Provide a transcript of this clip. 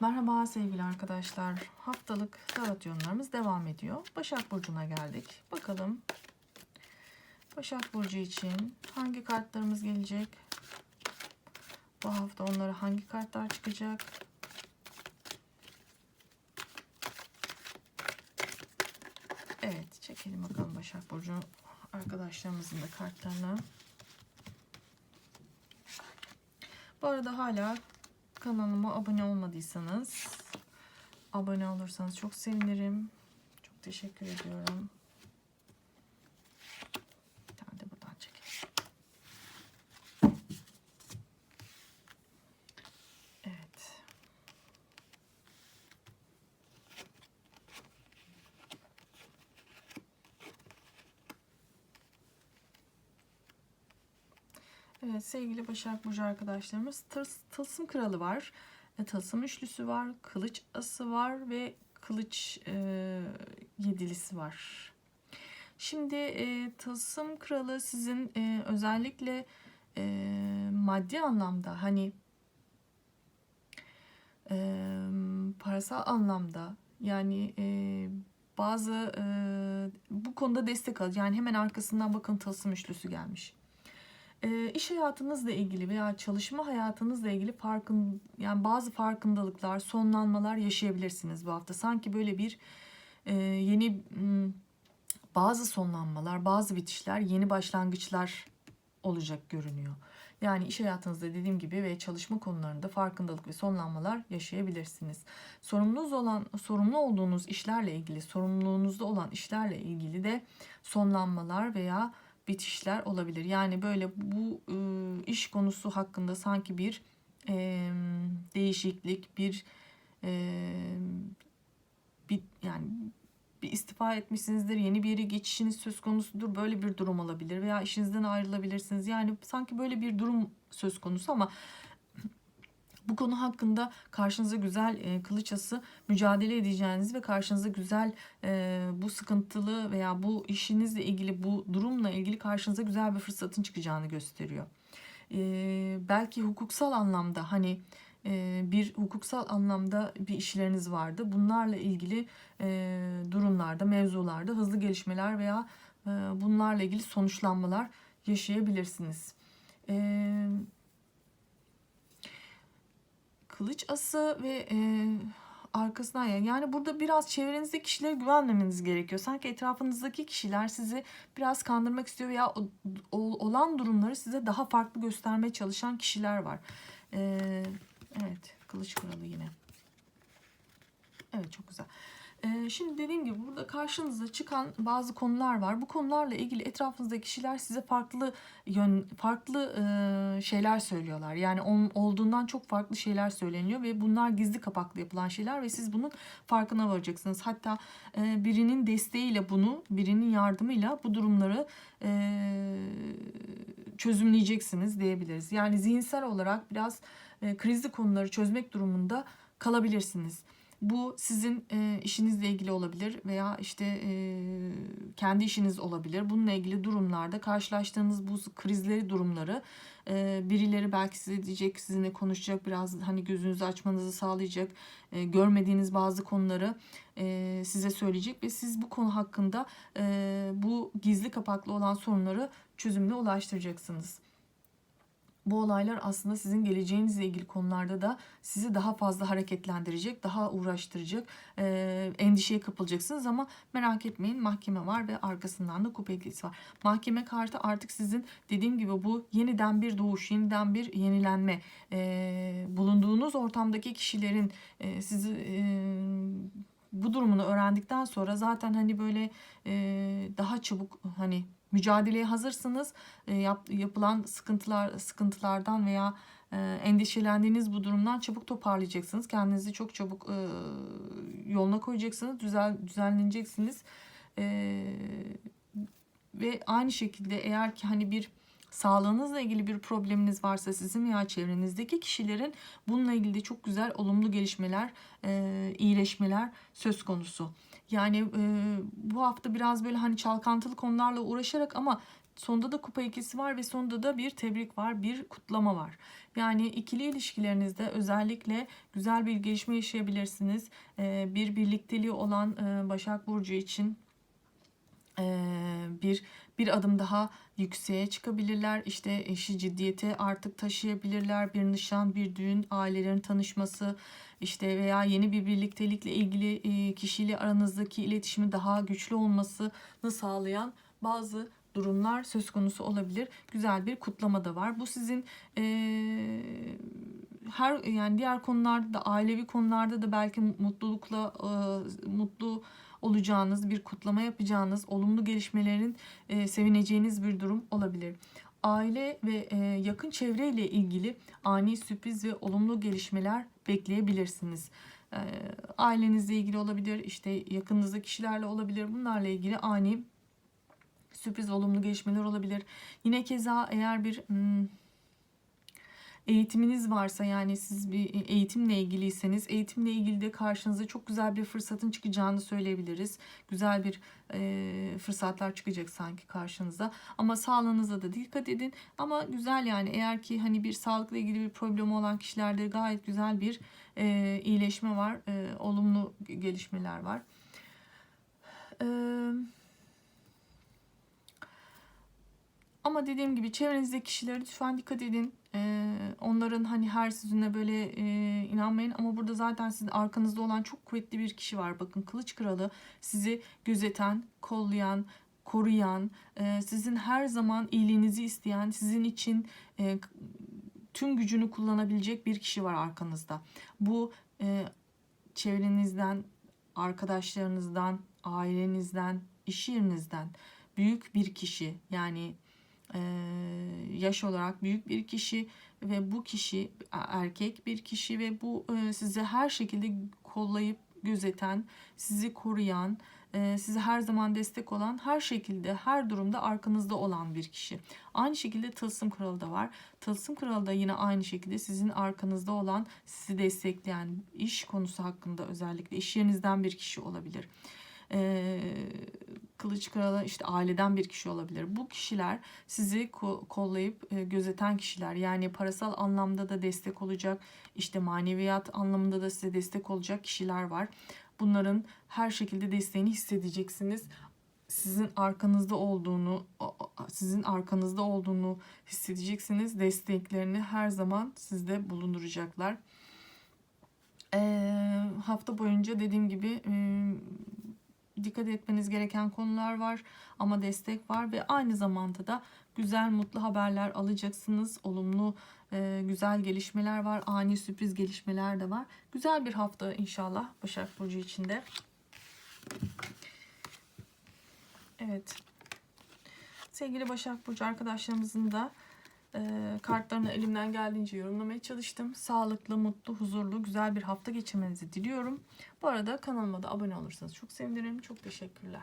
Merhaba sevgili arkadaşlar. Haftalık tarot yorumlarımız devam ediyor. Başak Burcu'na geldik. Bakalım Başak Burcu için hangi kartlarımız gelecek? Bu hafta onlara hangi kartlar çıkacak? Evet çekelim bakalım Başak Burcu arkadaşlarımızın da kartlarını. Bu arada hala kanalıma abone olmadıysanız abone olursanız çok sevinirim. Çok teşekkür ediyorum. Bir tane de buradan çekelim. Evet. Evet sevgili Başak Burcu arkadaşlarımız tırs, tılsım kralı var. E, tılsım üçlüsü var. Kılıç ası var ve kılıç e, yedilisi var. Şimdi e, tılsım kralı sizin e, özellikle e, maddi anlamda hani e, parasal anlamda yani e, bazı e, bu konuda destek al. Yani hemen arkasından bakın tılsım üçlüsü gelmiş e, iş hayatınızla ilgili veya çalışma hayatınızla ilgili farkın yani bazı farkındalıklar, sonlanmalar yaşayabilirsiniz bu hafta. Sanki böyle bir e, yeni bazı sonlanmalar, bazı bitişler, yeni başlangıçlar olacak görünüyor. Yani iş hayatınızda dediğim gibi ve çalışma konularında farkındalık ve sonlanmalar yaşayabilirsiniz. Sorumlunuz olan, sorumlu olduğunuz işlerle ilgili, sorumluluğunuzda olan işlerle ilgili de sonlanmalar veya bitişler olabilir. Yani böyle bu e, iş konusu hakkında sanki bir e, değişiklik, bir e, bir yani bir istifa etmişsinizdir, yeni bir yere geçişiniz söz konusudur. Böyle bir durum olabilir veya işinizden ayrılabilirsiniz. Yani sanki böyle bir durum söz konusu ama bu konu hakkında karşınıza güzel e, kılıçası mücadele edeceğiniz ve karşınıza güzel e, bu sıkıntılı veya bu işinizle ilgili bu durumla ilgili karşınıza güzel bir fırsatın çıkacağını gösteriyor. E, belki hukuksal anlamda hani e, bir hukuksal anlamda bir işleriniz vardı. Bunlarla ilgili e, durumlarda, mevzularda hızlı gelişmeler veya e, bunlarla ilgili sonuçlanmalar yaşayabilirsiniz. Kılıç ası ve e, arkasından yani, yani burada biraz çevrenizdeki kişilere güvenmemeniz gerekiyor. Sanki etrafınızdaki kişiler sizi biraz kandırmak istiyor veya o, o, olan durumları size daha farklı göstermeye çalışan kişiler var. E, evet kılıç kralı yine. Evet çok güzel. Ee, şimdi dediğim gibi burada karşınıza çıkan bazı konular var. Bu konularla ilgili etrafınızdaki kişiler size farklı yön, farklı e, şeyler söylüyorlar. Yani olduğundan çok farklı şeyler söyleniyor ve bunlar gizli kapaklı yapılan şeyler ve siz bunun farkına varacaksınız. Hatta e, birinin desteğiyle bunu, birinin yardımıyla bu durumları e, çözümleyeceksiniz diyebiliriz. Yani zihinsel olarak biraz krizli konuları çözmek durumunda kalabilirsiniz. Bu sizin e, işinizle ilgili olabilir veya işte e, kendi işiniz olabilir. Bununla ilgili durumlarda karşılaştığınız bu krizleri durumları e, birileri belki size diyecek, sizinle konuşacak, biraz hani gözünüzü açmanızı sağlayacak, e, görmediğiniz bazı konuları e, size söyleyecek ve siz bu konu hakkında e, bu gizli kapaklı olan sorunları çözümüne ulaştıracaksınız bu olaylar aslında sizin geleceğinizle ilgili konularda da sizi daha fazla hareketlendirecek, daha uğraştıracak, e, endişeye kapılacaksınız ama merak etmeyin mahkeme var ve arkasından da kupa ikilisi var. Mahkeme kartı artık sizin dediğim gibi bu yeniden bir doğuş, yeniden bir yenilenme, e, bulunduğunuz ortamdaki kişilerin e, sizi e, bu durumunu öğrendikten sonra zaten hani böyle e, daha çabuk hani mücadeleye hazırsınız. E, yap, yapılan sıkıntılar sıkıntılardan veya e, endişelendiğiniz bu durumdan çabuk toparlayacaksınız. Kendinizi çok çabuk e, yoluna koyacaksınız. Düzel düzenleneceksiniz. E, ve aynı şekilde eğer ki hani bir sağlığınızla ilgili bir probleminiz varsa sizin veya çevrenizdeki kişilerin bununla ilgili çok güzel olumlu gelişmeler, e, iyileşmeler söz konusu. Yani e, bu hafta biraz böyle hani çalkantılı konularla uğraşarak ama Sonunda da kupa ikisi var ve sonunda da bir tebrik var, bir kutlama var. Yani ikili ilişkilerinizde özellikle güzel bir gelişme yaşayabilirsiniz. Ee, bir birlikteliği olan e, Başak Burcu için e, bir bir adım daha yükseğe çıkabilirler. İşte eşi ciddiyete artık taşıyabilirler. Bir nişan, bir düğün, ailelerin tanışması, işte veya yeni bir birliktelikle ilgili e, kişiyle aranızdaki iletişimi daha güçlü olmasını sağlayan bazı durumlar söz konusu olabilir. Güzel bir kutlama da var. Bu sizin e, her yani diğer konularda da ailevi konularda da belki mutlulukla e, mutlu olacağınız bir kutlama yapacağınız olumlu gelişmelerin e, sevineceğiniz bir durum olabilir. Aile ve e, yakın çevreyle ilgili ani sürpriz ve olumlu gelişmeler bekleyebilirsiniz. E, ailenizle ilgili olabilir, işte yakınınızda kişilerle olabilir. Bunlarla ilgili ani sürpriz olumlu gelişmeler olabilir. Yine keza eğer bir hmm, eğitiminiz varsa yani siz bir eğitimle ilgiliyseniz eğitimle ilgili de karşınıza çok güzel bir fırsatın çıkacağını söyleyebiliriz. Güzel bir e, fırsatlar çıkacak sanki karşınıza. Ama sağlığınıza da dikkat edin. Ama güzel yani eğer ki hani bir sağlıkla ilgili bir problemi olan kişilerde gayet güzel bir e, iyileşme var. E, olumlu gelişmeler var. Eee Ama dediğim gibi çevrenizdeki kişilere lütfen dikkat edin. Onların hani her sözüne böyle e, inanmayın. Ama burada zaten sizin arkanızda olan çok kuvvetli bir kişi var. Bakın Kılıç Kralı sizi gözeten, kollayan, koruyan, e, sizin her zaman iyiliğinizi isteyen, sizin için e, tüm gücünü kullanabilecek bir kişi var arkanızda. Bu e, çevrenizden, arkadaşlarınızdan, ailenizden, iş yerinizden büyük bir kişi yani e, yaş olarak büyük bir kişi ve bu kişi erkek bir kişi ve bu e, sizi her şekilde kollayıp gözeten, sizi koruyan, e, size her zaman destek olan, her şekilde, her durumda arkanızda olan bir kişi. Aynı şekilde Tılsım Kralı da var. Tılsım Kralı da yine aynı şekilde sizin arkanızda olan, sizi destekleyen, iş konusu hakkında özellikle iş yerinizden bir kişi olabilir. Eee kılıç kralı işte aileden bir kişi olabilir. Bu kişiler sizi kollayıp e, gözeten kişiler. Yani parasal anlamda da destek olacak, işte maneviyat anlamında da size destek olacak kişiler var. Bunların her şekilde desteğini hissedeceksiniz. Sizin arkanızda olduğunu, sizin arkanızda olduğunu hissedeceksiniz. Desteklerini her zaman sizde bulunduracaklar. Ee, hafta boyunca dediğim gibi dikkat etmeniz gereken konular var ama destek var ve aynı zamanda da güzel mutlu haberler alacaksınız. Olumlu e, güzel gelişmeler var. Ani sürpriz gelişmeler de var. Güzel bir hafta inşallah Başak Burcu içinde. Evet. Sevgili Başak Burcu arkadaşlarımızın da kartlarını elimden geldiğince yorumlamaya çalıştım. Sağlıklı, mutlu, huzurlu, güzel bir hafta geçirmenizi diliyorum. Bu arada kanalıma da abone olursanız çok sevinirim. Çok teşekkürler.